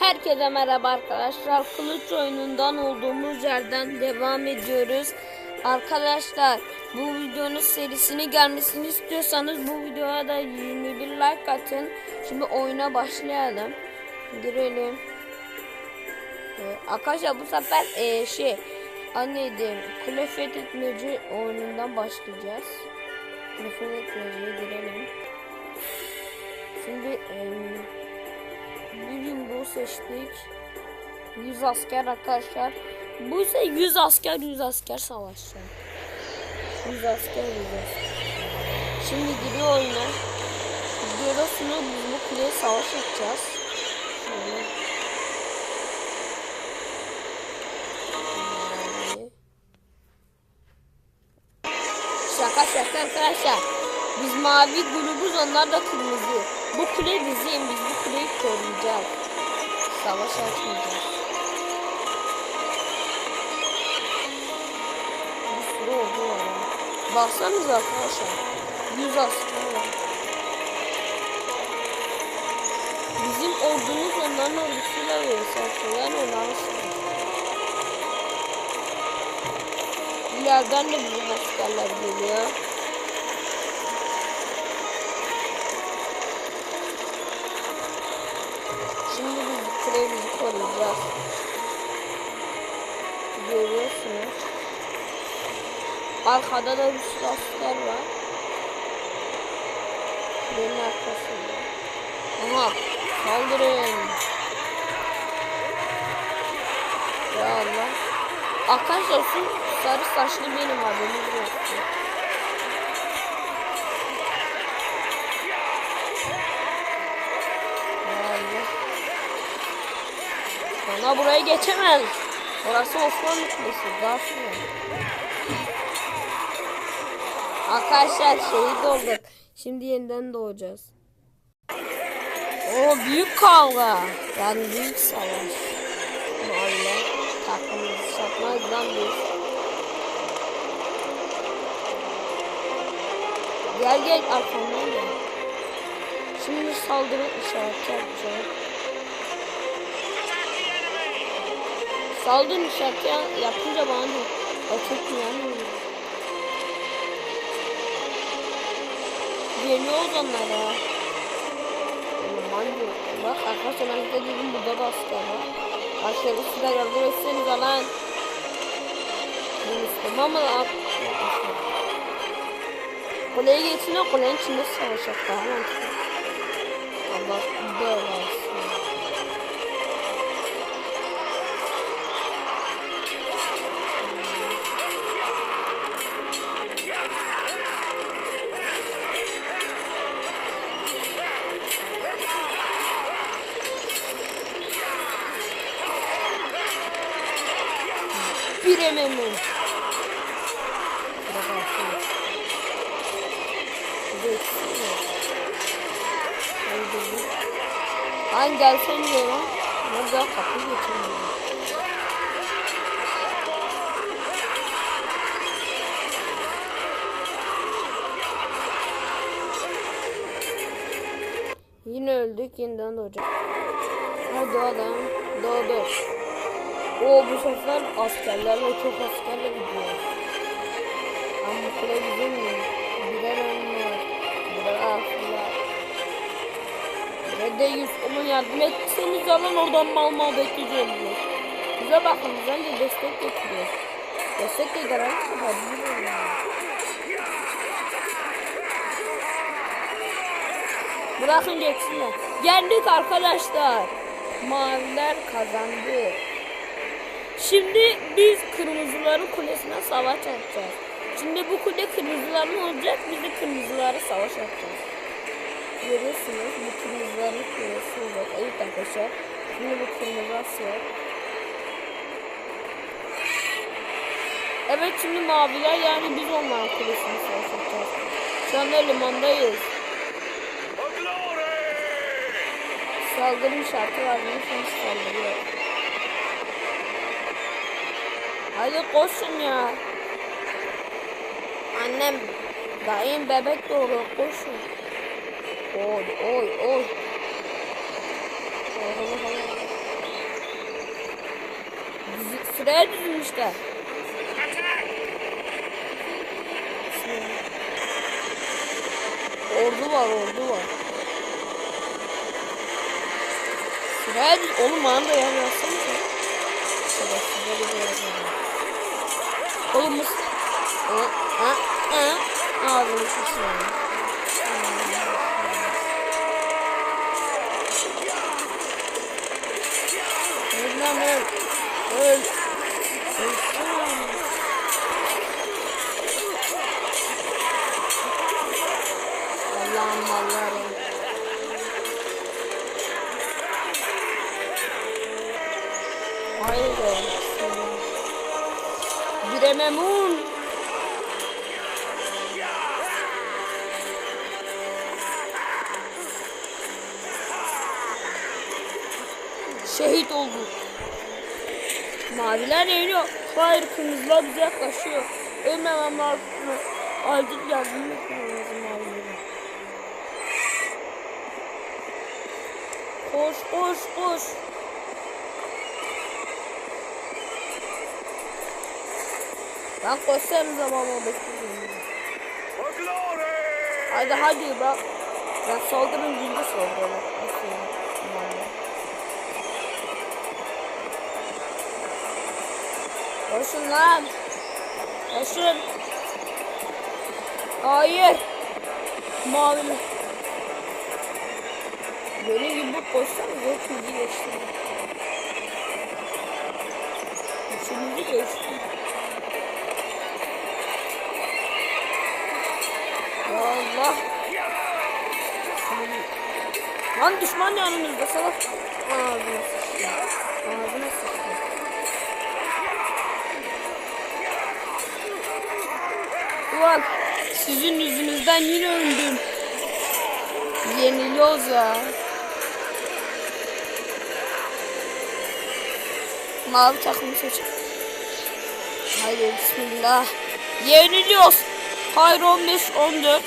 Herkese merhaba arkadaşlar. Kılıç oyunundan olduğumuz yerden devam ediyoruz. Arkadaşlar bu videonun serisini gelmesini istiyorsanız bu videoya da 21 like atın. Şimdi oyuna başlayalım. Girelim. Ee, arkadaşlar bu sefer ee, şey anneydi kule fethetmeci oyunundan başlayacağız. Kule fethetmeciye girelim. Şimdi eee bir yumruğu seçtik. 100 asker arkadaşlar. Bu ise 100 asker 100 asker savaşacak. 100 asker 100 asker. Şimdi giriyor oyuna. Görüyorsunuz biz bu kuleye savaş. Şöyle. Şaka şaka arkadaşlar. Biz mavi grubuz onlar da kırmızı. Bu kule bizim. Biz bu kuleyi koruyacağız. Savaş açmayacağız. Bir sürü ordu var. Baksanıza arkadaşlar. Yüz asker var. Bizim ordumuz onların ordusuyla verirse yani onların savaşı. İleriden de bizim askerler geliyor. Koruyacağız. Görüyorsunuz. Arkada da bir sürü asker var. Kulenin arkasında. Aha saldırın. Ya Allah. Arkadaşlar şu sarı saçlı benim haberiniz olsun. Bana buraya geçemez. Orası Osmanlı Kulesi. Daha. Arkadaşlar şehit olduk. Şimdi yeniden doğacağız. O büyük kavga. Yani büyük savaş. Mahalle takımımızı satmazdan büyük. Gel gel arkamdan gel. Şimdi saldırı işareti yapacağım. Saldırı işareti ya- yapınca bana da ateş yanmıyor. Geliyoruz onlara. Aman. Bak arkadaşlar ben size dedim burada da asker var. Aşağıda size yardım etseniz lan. Ben istemem ama lan. Kuleye geçsin o kulenin içinde savaşacak daha mantıklı. Emeğim. Hangi gelsen diyor lan. Burada kapı geçemiyor. Yine öldük yeniden doğacak. Hadi adam doğdu. O bu sefer askerlerle çok askerle gidiyor. Ama kule bizim mi? Birer önlüyor. Birer asırlar. Birer de yüz. Onun yardım etseniz alın oradan mal mal bekleyeceğim diyor. Bize bakın biz önce destek getiriyoruz. Destek de garanti hadi. Bırakın geçsinler. Yendik arkadaşlar. Maviler kazandı. Şimdi biz kırmızıların kulesine savaş açacağız. Şimdi bu kule kırmızıların olacak. Biz de kırmızılara savaş açacağız. Görüyorsunuz bu kırmızıların kulesi olacak. Evet arkadaşlar. Şimdi bu kırmızı asker. Evet şimdi maviler yani biz onların kulesine savaş açacağız. Şu anda limandayız. Saldırı işareti var. Bunu saldırıyor. Hadi koşun ya. Annem dayım bebek doğuruyor koşun. Oy oy oy. Oy. Sıraya dizilmişler. Ordu var, ordu var. Sıraya diz... Oğlum bana da yer yazsanıza. Şerefsizleri de yazalım. Oğlum? Ha? Ağzını sıçrayın. Kırmızılar bize yaklaşıyor. Ölmemem lazım. Acil yardım etmem lazım mavilere. Koş koş koş. Lan koşsanıza baba bekliyorum. Hadi hadi bak. Ben saldırın günde saldırıyorlar. Koşun lan. Koşun. Hayır. Mavili. Benim gibi koşsanız hepinizi geçtim. Üçünüzü geçtim. Ya Allah. Lan düşman yanımızda salak. Ağzına sıçtı. Ağzına sıçtı. Ulan sizin yüzünüzden yine öldüm. Yeniliyoruz ya. Mavi takımı seçin. Haydi bismillah. Yeniliyoruz. Hayır 15, 14,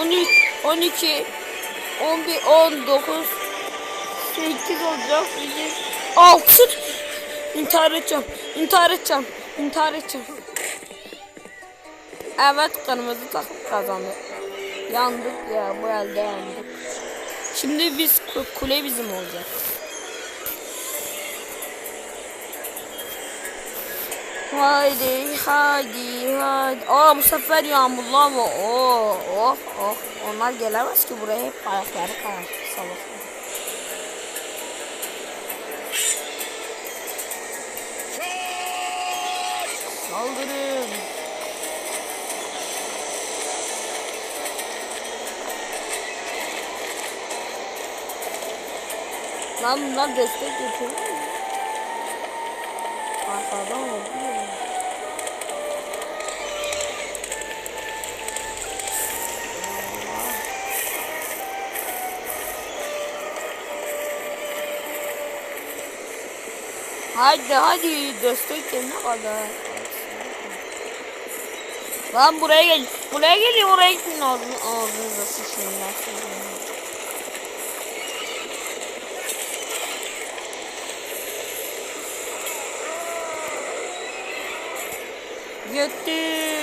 13, 12, 11, 19, 8 olacak. 7, 6. İntihar edeceğim. İntihar edeceğim. İntihar edeceğim. Evet kırmızı takım kazandı. Yandık ya bu elde yandık. Şimdi biz ku- kule bizim olacak. Haydi haydi haydi. Aa bu sefer yağmurlu ama oh oh oh. Onlar gelemez ki buraya hep ayakları kayar. Salak. Lan bunlar destek yapıyor. Arkadan oldu ya. Hadi hadi destek de ne kadar. Lan buraya gel. Buraya geliyor oraya gittin ağzını ağzınıza sıçrayın ben size. Gitti.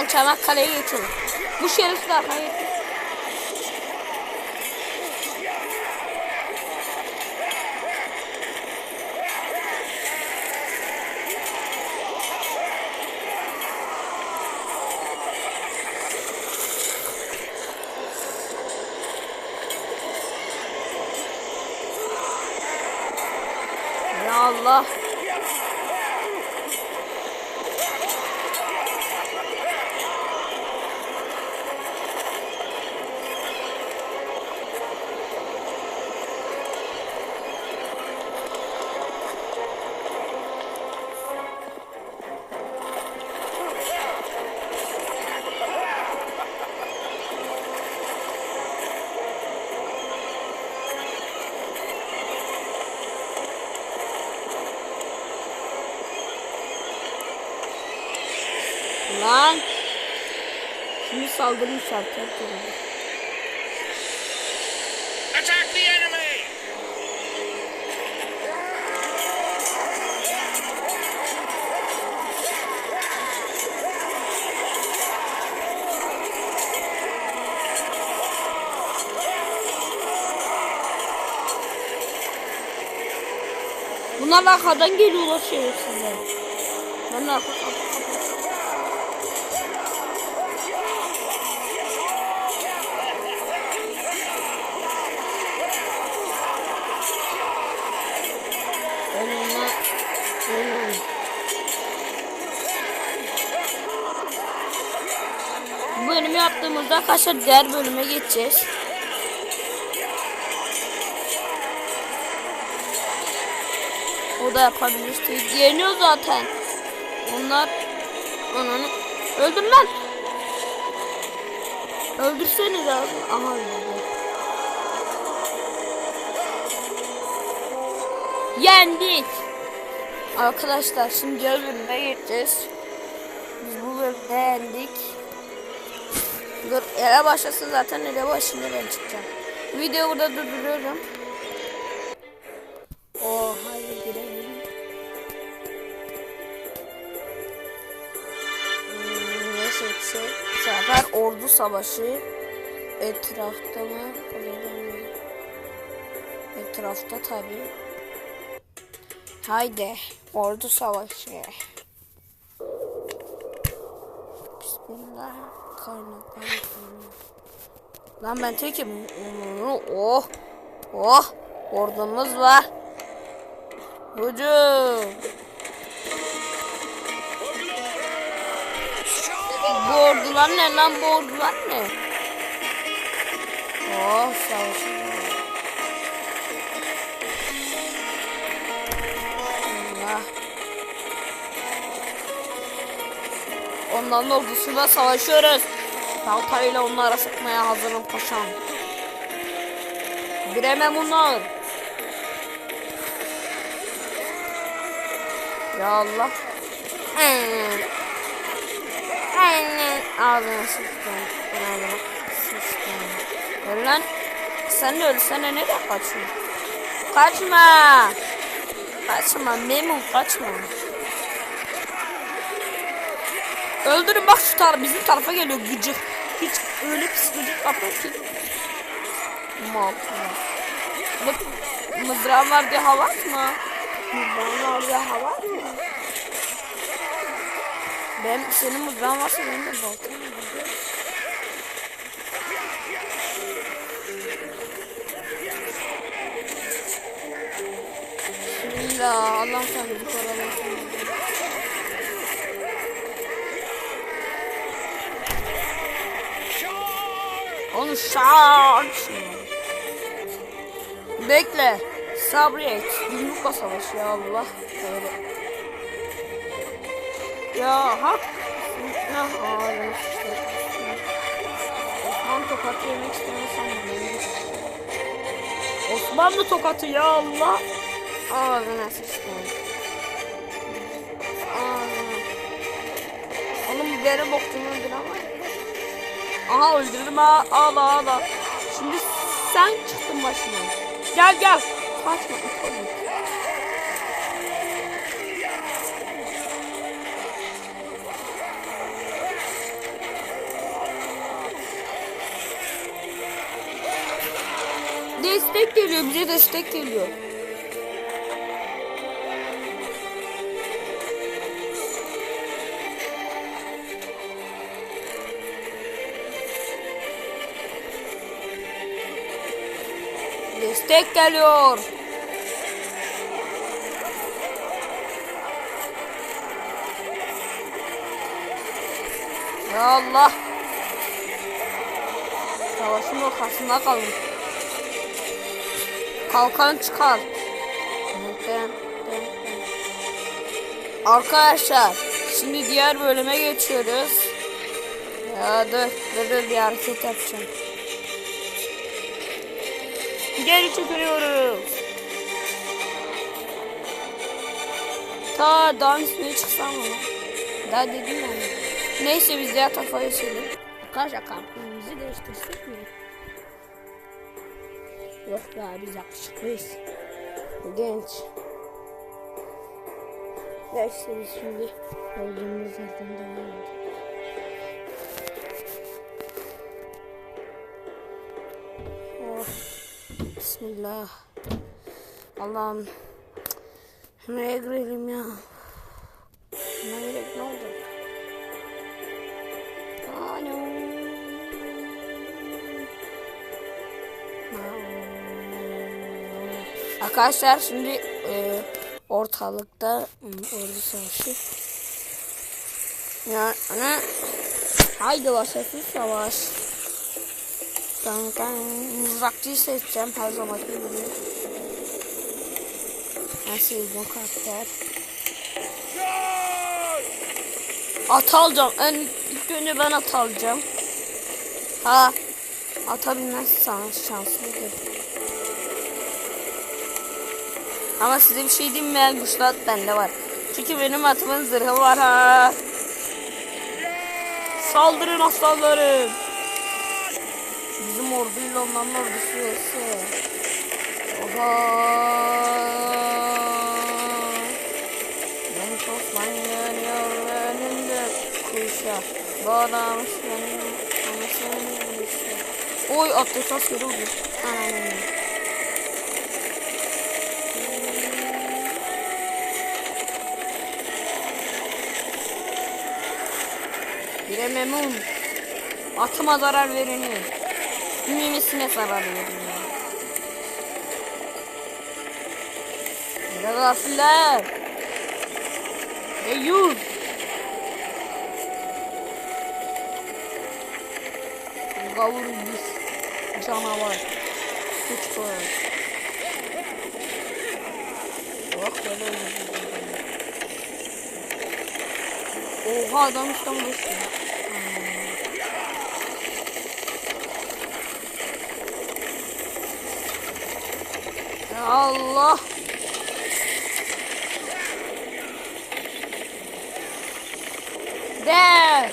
Ben Çanakkale'ye geçiyorum. Bu şerefsizler hayır. Ya Allah. Lan. İşareti yapıyorum. Attack the enemy! Bunlar arkadan geliyorlar şerefsizler. Ben de yaptığımızda arkadaşlar diğer bölüme geçeceğiz. O da yapabilir. Yeniyor zaten. Onlar ananı öldür lan. Öldürseniz abi. Aha öldürdü. Yendik. Arkadaşlar şimdi diğer bölüme. Biz bu bölümde yendik. Dur ele başlasın zaten ele başında ben çıkacağım. Videoyu burada durduruyorum. Oh hayır girelim. Hmm, ne seçsek? Bu sefer ordu savaşı. Etrafta mı? Etrafta tabi. Haydi ordu savaşı. Bismillah. Kaynaklar. Lan ben tekim. Oh. Oh. Ordumuz var. Hücum. Bu ordular ne lan bu ordular ne? Oh savaşın. Allah. Onların ordusuyla savaşıyoruz. Baltayla onlara sıkmaya hazırım paşam. Giremem onlar. Ya Allah. Aynen. Aynen. Ağzına sıçtım. Ağzına sıçtım. Öl lan. Sen de ölsene nereye kaçıyorsun? Kaçma. Kaçma Memur kaçma. Öldürün bak şu tarafa bizim tarafa geliyor gıcık. Hiç öyle pis gıcık yapıyor ki. Mal. Bak mızrağın var diye hava mı? Mızrağın var diye hava mı? Ben senin mızrağın varsa benim de baltam var. Bismillah. Allah sana bir korusun. Şart. Bekle. Sabret. Yumrukla savaş ya Allah. Ya hak. Ne ağrım işte. Osman tokat yemek bunu. Osmanlı tokatı ya Allah. Ağzına sıçtım. Ağzına. Onun biberi boktuğunu öldür ama. Aha öldürdüm ha. Ağla ağla. Şimdi sen çıktın başına. Gel gel. Kaçma. Destek geliyor. Bize destek geliyor. Destek geliyor. Ya Allah. Savaşın ortasında kalın. Kalkan çıkar. Arkadaşlar şimdi diğer bölüme geçiyoruz. Ya dur dur bir hareket yapacağım. Geri çekiliyoruz. Ta dağın üstüne çıksam mı? Daha dedim yani. Neyse biz de tarafa geçelim. Arkadaşlar kampımızı değiştirsek mi? Yok ya biz yakışıklıyız. Genç. Neyse biz şimdi olduğumuz yerden devam edelim. Bismillah. Allah'ım. Nereye girelim ya? Ne gerek ne oldu? Alo. Arkadaşlar şimdi e, ortalıkta ordu savaşı. Yani haydi başlasın savaş. Ben, ben mızrakçıyı seçeceğim her zamanki gibi. En sevdiğim karakter. At alacağım. En ilk önce ben at alacağım. Ha. Ata binmezsen şanslıydı. Ama size bir şey diyeyim mi? Güçlü at bende var. Çünkü benim atımın zırhı var ha. Saldırın aslanlarım. Bizim orduyla onların ordusu ise. Oha. Ben Osman görüyor önümde kuşa. Bağlamış benim anasını kuşa. Oy atlı tas yeri oldu. Anam. Bilememum. Atıma zarar vereni. Mimesine zarar veriyor. Nerede gafiller? Eyüp. Gavur biz canavar. Hiç koyar. Bak böyle öldürdü. Oha adam İstanbul'da işte. Ya Allah. De.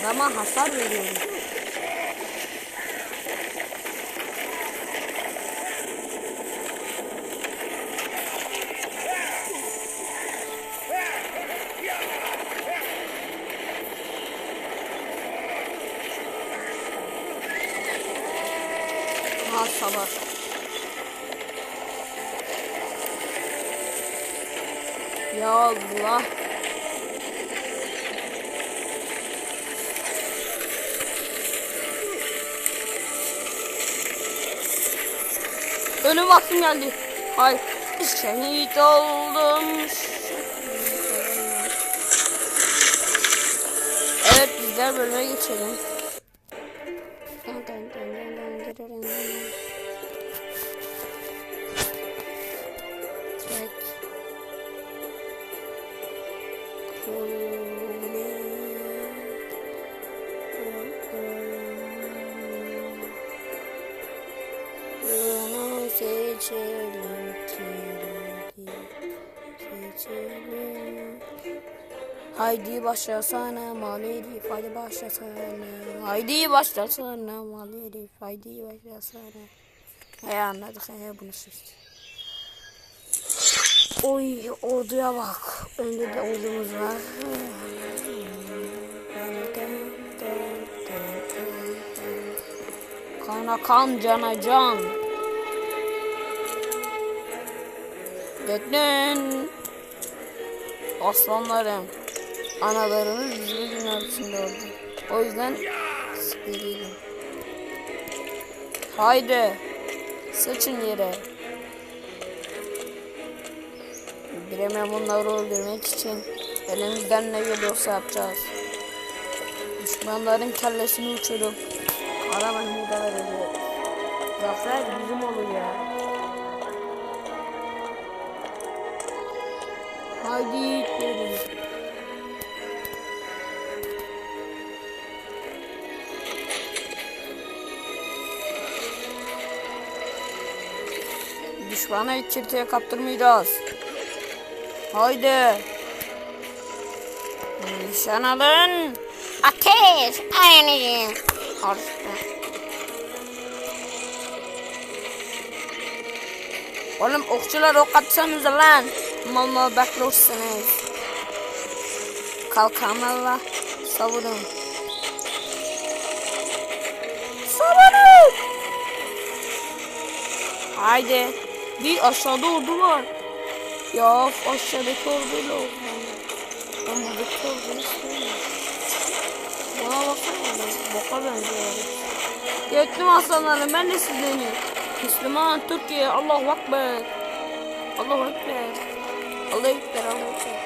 Adama hasar veriyorum. Ölüm vaktim geldi. Hayır. Şehit oldum. Evet bizler bölüme geçelim. Başlasana mal herif haydi başlasana. Haydi başlasana mal herif haydi başlasana. He anladık he bunu işte. Oy orduya bak. Önde de ordumuz var. Kana kan cana can. Dedin Aslanlarım Analarınız yüzlü gün ölçüsünde oldu O yüzden sıkılıydım Haydi Sıçın yere Bireme bunları öldürmek için elimizden ne geliyorsa yapacağız. Düşmanların kellesini uçurup Kara Mahmud'a vereceğiz. Zafer bizim olur ya. Haydi gidelim. Düşmanı çifteye kaptırmayacağız. Haydi. Nişan alın. Ateş. Aynıyım. Oğlum okçular ok atsanıza lan. Mal mal bekliyorsunuz. Kalkanlarla savurun. Savurun. Haydi. Bir aşağıda ordu var. Ya aşağıdaki orduyla oldu. Ben buradaki orduyu istemiyorum. Bana baksana. Boka benziyor. Yettim aslanlarım ben de sizdenim. Müslüman, Türkiye, Allahu Ekber. Allahu Ekber. Allahu Ekber, Allahu Ekber.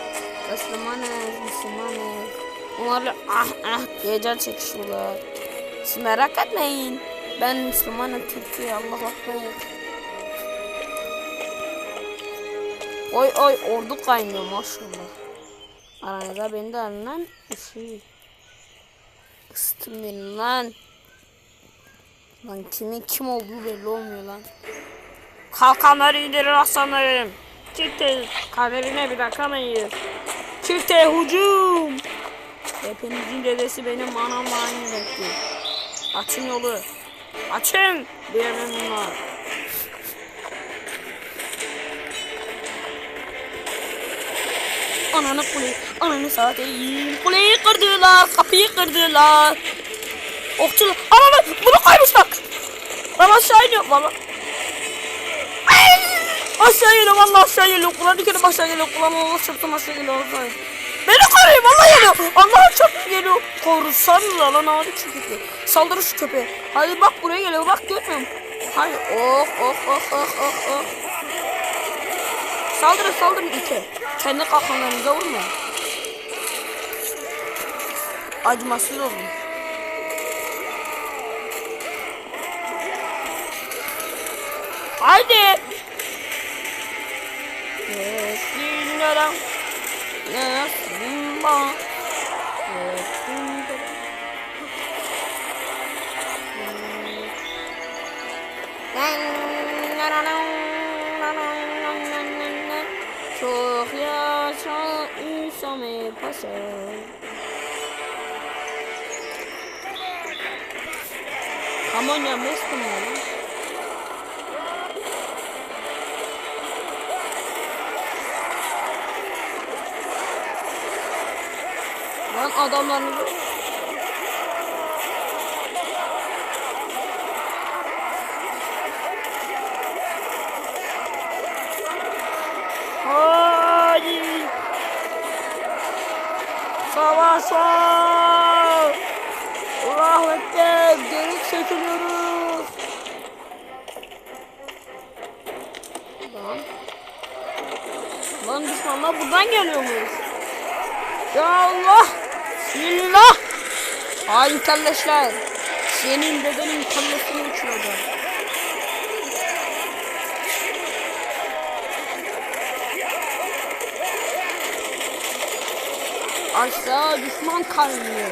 Müslümanız, Müslümanız. Onlarla ah ah diye can çekişiyorlar. Siz merak etmeyin. Ben Müslümanım, Türkiye, Allahu Ekber. Oy oy ordu kaynıyor maşallah. Aranızda beni de alın lan. Isıtın beni lan. Lan kimin kim olduğu belli olmuyor lan. Kalkanları indirir aslanlarım. Çifte kaderine bir bakamayız. Çifte hücum. Hepinizin dedesi benim anamla aynı renkli. Açın yolu. Açın. Diyemem bunlar. Ananı kuleyi, ananı satayım. Kuleyi kırdılar, kapıyı kırdılar. Okçular, ananı bunu koymuşlar. Lan aşağı iniyor valla. Aşağı iniyor valla aşağı iniyor. Kur'an-ı Kerim aşağı iniyor. Kur'an Allah sırtım aşağı iniyor. Aşağı. Beni koruyun valla geliyor. Allah çok geliyor. Korusanıza lan hadi çünkü. Saldır şu köpeğe. Hadi bak buraya geliyor bak görmüyor musun? Hadi oh oh oh oh oh oh. Saldırın saldırın ite. Kendi kalkanlarınıza vurmayın. Acımasız olun. Haydi. Yesinlerim. Yesinma. Yesinlerim. Çok Paşa. Aman ya meskum ya. lan. Lan adamlarını Hain kalleşler. Senin bedenin kallesini uçuracağım. Aşağı düşman kaynıyor.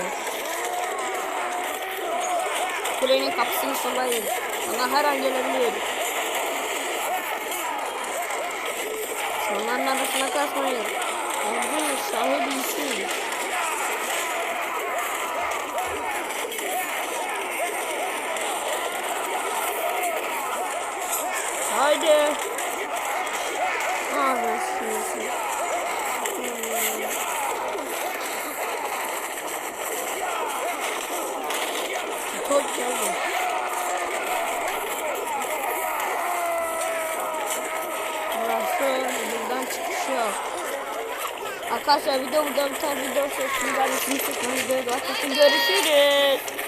Kulenin kapısını sallayın. Sana her an gelebilir. Düşmanların arasına kaçmayın. Ordu şahı bilsin. Haydi. Abi, şimdi. Çok geldi. Burası buradan çıkış yok. Arkadaşlar video burada biter. Video sesini vermesini istiyorsanız videoyu da atın. Görüşürüz.